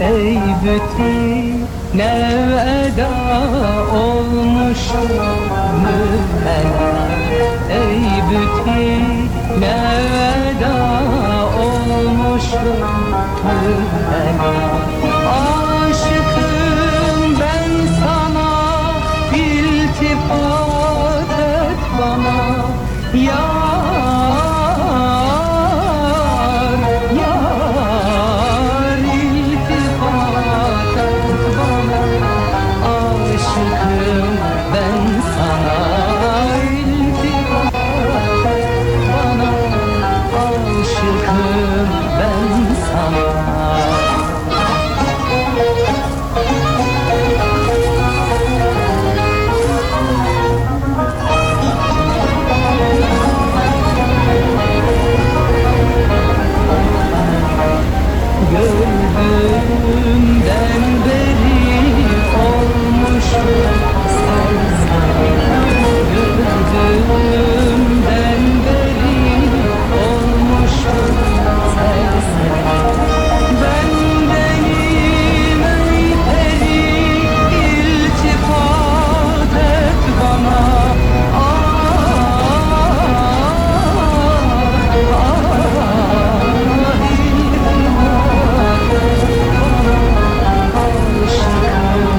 Ey bütün neveda olmuş mübela Ey bütün neveda olmuş mübela Aşıkım ben sana iltifat gördüm